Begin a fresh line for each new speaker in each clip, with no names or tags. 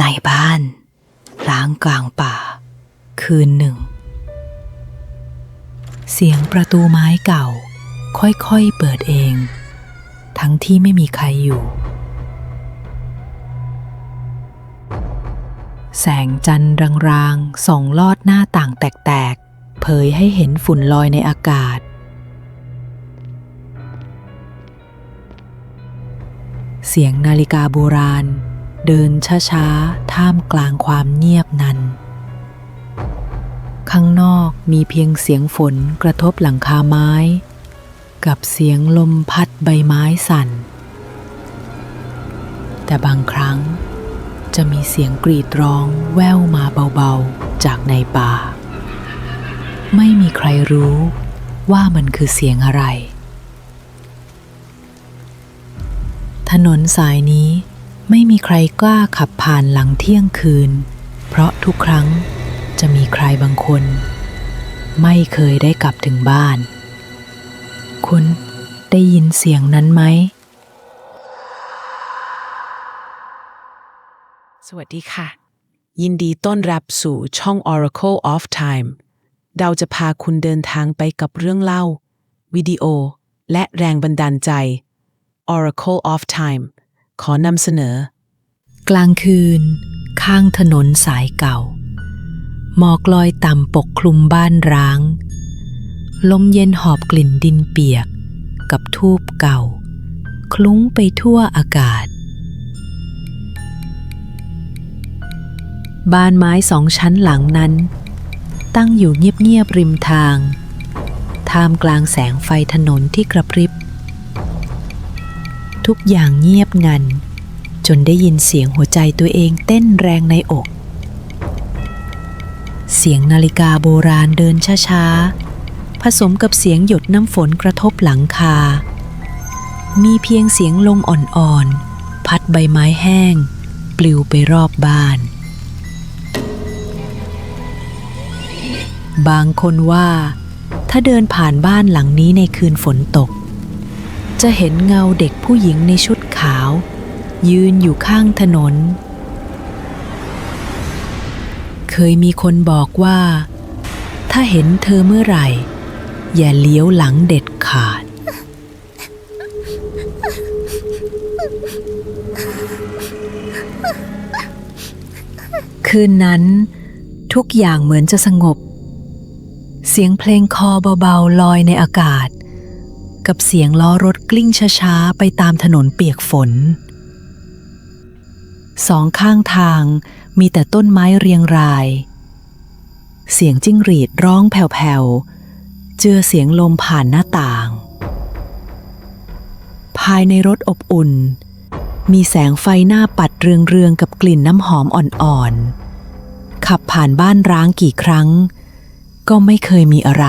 ในบ้านล้างกลางป่า คืนหนึ่ง เสียงประตูไม้เก่า ค่อยๆเปิดเอง ทั้งที่ไม่มีใครอยู่ แสงจันทร์รางๆส่องลอดหน้าต่างแตกๆ เผยให้เห็นฝุ่นลอยในอากาศเสียงนาฬิกาโบราณ เดินช้าๆ ท่ามกลางความเงียบนันข้างนอกมีเพียงเสียงฝนกระทบหลังคาไม้ กับเสียงลมพัดใบไม้สั่น แต่บางครั้งจะมีเสียงกรีดร้องแว่วมาเบาๆจากในป่า ไม่มีใครรู้ว่ามันคือเสียงอะไร ถนนสายนี้ ไม่มีใครกล้าขับผ่านหลังเที่ยงคืน เพราะทุกครั้งจะมีใครบางคน ไม่เคยได้กลับถึงบ้าน คุณได้ยินเสียงนั้นไหม
สวัสดีค่ะ ยินดีต้อนรับสู่ช่อง Oracle of Time เราจะพาคุณเดินทางไปกับเรื่องเล่า วิดีโอ และแรงบันดาลใจ Oracle of Time ขอนำเสนอ
กลางคืน ข้างถนนสายเก่า หมอกลอยต่ำปกคลุมบ้านร้าง ลมเย็นหอบกลิ่นดินเปียก กับทูบเก่า คลุ้งไปทั่วอากาศ บ้านไม้สองชั้นหลังนั้น ตั้งอยู่เงียบๆริมทาง ท่ามกลางแสงไฟถนนที่กระพริบ ทุกอย่างเงียบงัน จนได้ยินเสียงหัวใจตัวเองเต้นแรงในอก เสียงนาฬิกาโบราณเดินช้าๆ ผสมกับเสียงหยดน้ำฝนกระทบหลังคา มีเพียงเสียงลมอ่อนๆ พัดใบไม้แห้ง ปลิวไปรอบบ้าน บางคนว่า ถ้าเดินผ่านบ้านหลังนี้ในคืนฝนตก จะเห็นเงาเด็กผู้หญิงในชุดขาว ยืนอยู่ข้างถนน เคยมีคนบอกว่า ถ้าเห็นเธอเมื่อไหร่ อย่าเลี้ยวหลังเด็ดขาด คืนนั้นทุกอย่างเหมือนจะสงบ เสียงเพลงคอเบาๆลอยในอากาศ กับเสียงล้อรถกลิ้งช้าๆ ไปตามถนนเปียกฝน สองข้างทางมีแต่ต้นไม้เรียงราย เสียงจิ้งหรีดร้องแผ่วๆ เจือเสียงลมผ่านหน้าต่าง ภายในรถอบอุ่น มีแสงไฟหน้าปัดเรืองๆ กับกลิ่นน้ำหอมอ่อนๆ ขับผ่านบ้านร้างกี่ครั้ง ก็ไม่เคยมีอะไร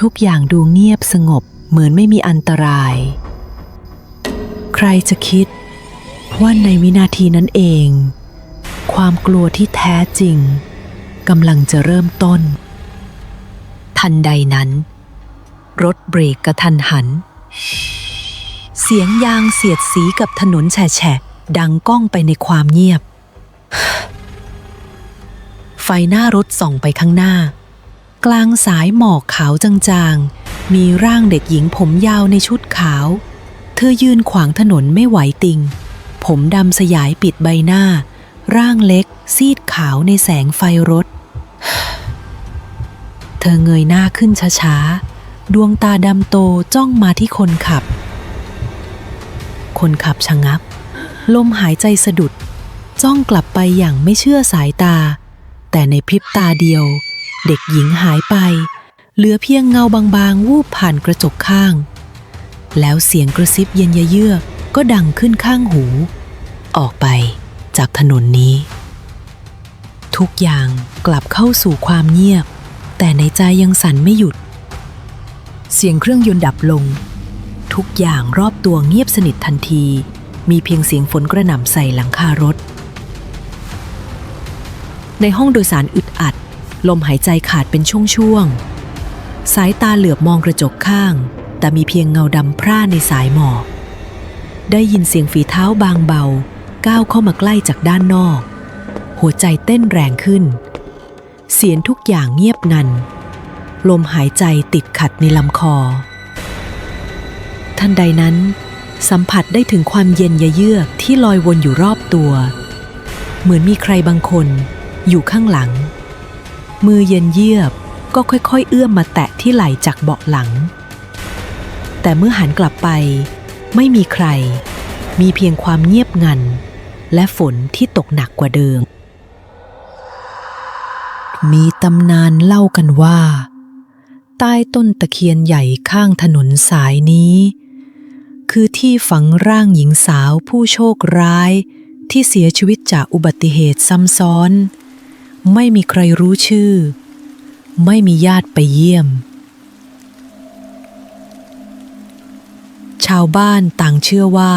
ทุกอย่างดูเงียบสงบเหมือนไม่มีอันตราย ใครจะคิด ว่าในวินาทีนั้นเอง ความกลัวที่แท้จริงกำลังจะเริ่มต้น ทันใดนั้น รถเบรกกระทันหัน เสียงยางเสียดสีกับถนนแฉะดังก้องไปในความเงียบ ไฟหน้ารถส่องไปข้างหน้า กลางสายหมอกขาวจางๆ มีร่างเด็กหญิงผมยาวในชุดขาว เธอยืนขวางถนนไม่ไหวติง ผมดำสยายปิดใบหน้า ร่างเล็กซีดขาวในแสงไฟรถ เธอเงยหน้าขึ้นช้าๆ ดวงตาดำโตจ้องมาที่คนขับ คนขับชะงัก ลมหายใจสะดุด จ้องกลับไปอย่างไม่เชื่อสายตา แต่ในพริบตาเดียว เด็กหญิงหายไป เหลือเพียงเงาบางๆ วูบผ่านกระจกข้าง แล้วเสียงกระซิบเย็นยะเยือกก็ดังขึ้นข้างหู ออกไปจากถนนนี้ ทุกอย่างกลับเข้าสู่ความเงียบ แต่ในใจยังสั่นไม่หยุด เสียงเครื่องยนต์ดับลง ทุกอย่างรอบตัวเงียบสนิททันที มีเพียงเสียงฝนกระหน่ำใส่หลังคารถ ในห้องโดยสารอึดอัด ลมหายใจขาดเป็นช่วงๆ สายตาเหลือบมองกระจกข้าง แต่มีเพียงเงาดำพร่าในสายหมอก ได้ยินเสียงฝีเท้าบางเบา ก้าวเข้ามาใกล้จากด้านนอก หัวใจเต้นแรงขึ้น เสียงทุกอย่างเงียบงัน ลมหายใจติดขัดในลำคอ ทันใดนั้น สัมผัสได้ถึงความเย็นยะเยือกที่ลอยวนอยู่รอบตัว เหมือนมีใครบางคนอยู่ข้างหลัง มือเย็นเยือกก็ค่อยๆ เอื้อมมาแตะที่ไหล่จากเบาะหลัง แต่เมื่อหันกลับไป ไม่มีใคร มีเพียงความเงียบงัน และฝนที่ตกหนักกว่าเดิม มีตำนานเล่ากันว่า ใต้ต้นตะเคียนใหญ่ข้างถนนสายนี้ คือที่ฝังร่างหญิงสาวผู้โชคร้ายที่เสียชีวิตจากอุบัติเหตุซ้ำซ้อน ไม่มีใครรู้ชื่อ ไม่มีญาติไปเยี่ยม ชาวบ้านต่างเชื่อว่า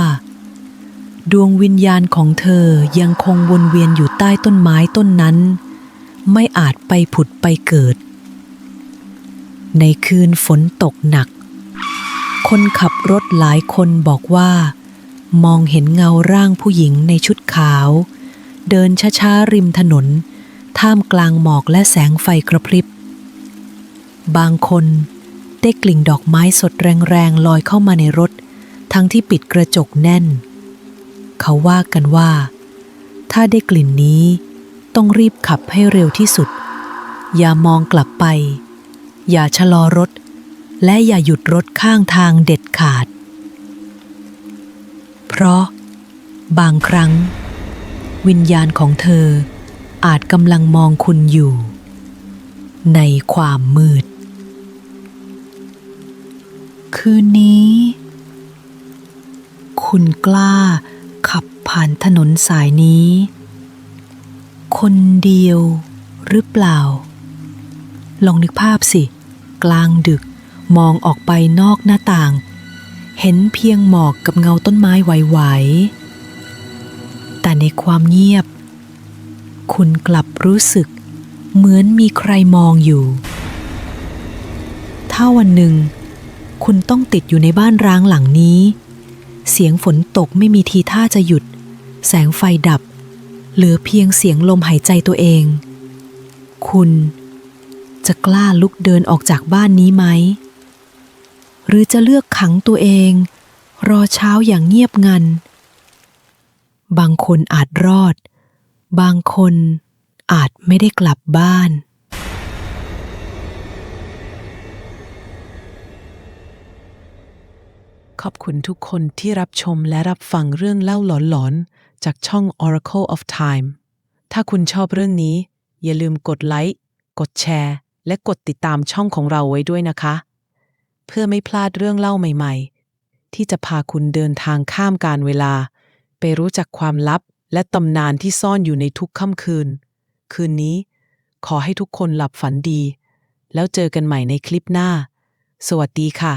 ดวงวิญญาณของเธอยังคงวนเวียนอยู่ใต้ต้นไม้ต้นนั้น ไม่อาจไปผุดไปเกิด ในคืนฝนตกหนัก คนขับรถหลายคนบอกว่า มองเห็นเงาร่างผู้หญิงในชุดขาว เดินช้าๆริมถนน ท่ามกลางหมอกและแสงไฟกระพริบ บางคนได้กลิ่นดอกไม้สดแรงๆลอยเข้ามาในรถ ทั้งที่ปิดกระจกแน่น เขาว่ากันว่า ถ้าได้กลิ่นนี้ต้องรีบขับให้เร็วที่สุด อย่ามองกลับไป อย่าชะลอรถ และอย่าหยุดรถข้างทางเด็ดขาด เพราะ บางครั้ง วิญญาณของเธอ อาจกำลังมองคุณอยู่ ในความมืด คืนนี้ คุณกล้าขับผ่านถนนสายนี้ คนเดียวหรือเปล่า ลองนึกภาพสิ กลางดึกมองออกไปนอกหน้าต่าง เห็นเพียงหมอกกับเงาต้นไม้ไหวๆแต่ในความเงียบ คุณกลับรู้สึก เหมือนมีใครมองอยู่ ถ้าวันหนึ่ง คุณต้องติดอยู่ในบ้านร้างหลังนี้ เสียงฝนตกไม่มีทีท่าจะหยุด แสงไฟดับ เหลือเพียงเสียงลมหายใจตัวเอง คุณจะกล้าลุกเดินออกจากบ้านนี้ไหม หรือจะเลือกขังตัวเอง รอเช้าอย่างเงียบงัน บางคนอาจรอด บางคนอาจไม่ได้กลับบ้าน
ขอบคุณทุกคนที่รับชมและรับฟังเรื่องเล่าหลอนๆ จากช่อง Oracle of Time ถ้าคุณชอบเรื่องนี้ อย่าลืมกดไลค์ กดแชร์ และกดติดตามช่องของเราไว้ด้วยนะคะ เพื่อไม่พลาดเรื่องเล่าใหม่ ๆ ที่จะพาคุณเดินทางข้ามการเวลา ไปรู้จักความลับ และตำนานที่ซ่อนอยู่ในทุกค่ำคืน คืนนี้ ขอให้ทุกคนหลับฝันดี แล้วเจอกันใหม่ในคลิปหน้า สวัสดีค่ะ